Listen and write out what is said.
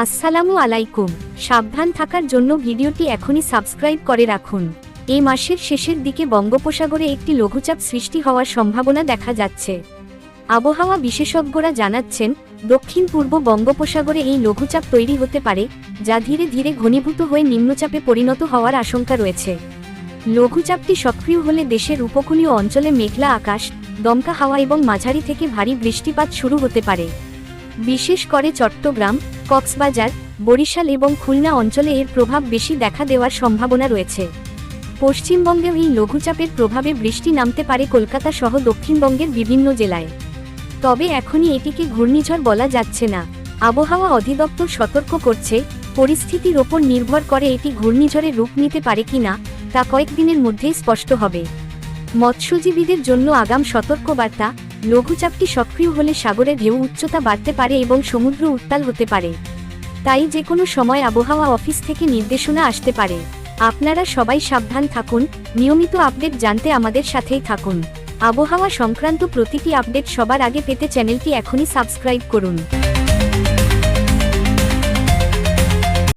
আসসালামু আলাইকুম। সাবধান থাকার জন্য ভিডিওটি এখনই সাবস্ক্রাইব করে রাখুন। এই মাসের শেষের দিকে বঙ্গোপসাগরে একটি লঘুচাপ সৃষ্টি হওয়ার সম্ভাবনা দেখা যাচ্ছে। আবহাওয়া বিশেষজ্ঞরা জানাচ্ছেন দক্ষিণ পূর্ব বঙ্গোপসাগরে এই লঘুচাপ তৈরি হতে পারে, যা ধীরে ধীরে ঘনীভূত হয়ে নিম্নচাপে পরিণত হওয়ার আশঙ্কা রয়েছে। লঘুচাপটি সক্রিয় হলে দেশের উপকূলীয় অঞ্চলে মেঘলা আকাশ, দমকা হাওয়া এবং মাঝারি থেকে ভারী বৃষ্টিপাত শুরু হতে পারে। বিশেষ করে চট্টগ্রাম কক্সবাজার, বরিশাল এবং খুলনা অঞ্চলে এর প্রভাব বেশি দেখা দেওয়ার সম্ভাবনা রয়েছে। পশ্চিমবঙ্গেও এই লঘুচাপের প্রভাবে বৃষ্টি নামতে পারে কলকাতা সহ দক্ষিণবঙ্গের বিভিন্ন জেলায়। তবে এখনই এটিকে ঘূর্ণিঝড় বলা যাচ্ছে না। আবহাওয়া অধিদপ্তর সতর্ক করছে, পরিস্থিতির ওপর নির্ভর করে এটি ঘূর্ণিঝড়ে রূপ নিতে পারে কিনা, তা কয়েকদিনের মধ্যেই স্পষ্ট হবে। মৎস্যজীবীদের জন্য আগাম সতর্কবার্তা লঘুচাপটি সক্রিয় হলে সাগরের ঢেউ উচ্চতা বাড়তে পারে এবং সমুদ্র উত্তাল হতে পারে। তাই যে কোনো সময় আবহাওয়া অফিস থেকে নির্দেশনা আসতে পারে। আপনারা সবাই সাবধান থাকুন, নিয়মিত আপডেট জানতে আমাদের সাথেই থাকুন। আবহাওয়া সংক্রান্ত প্রতিটি আপডেট সবার আগে পেতে চ্যানেলটি এখনই সাবস্ক্রাইব করুন।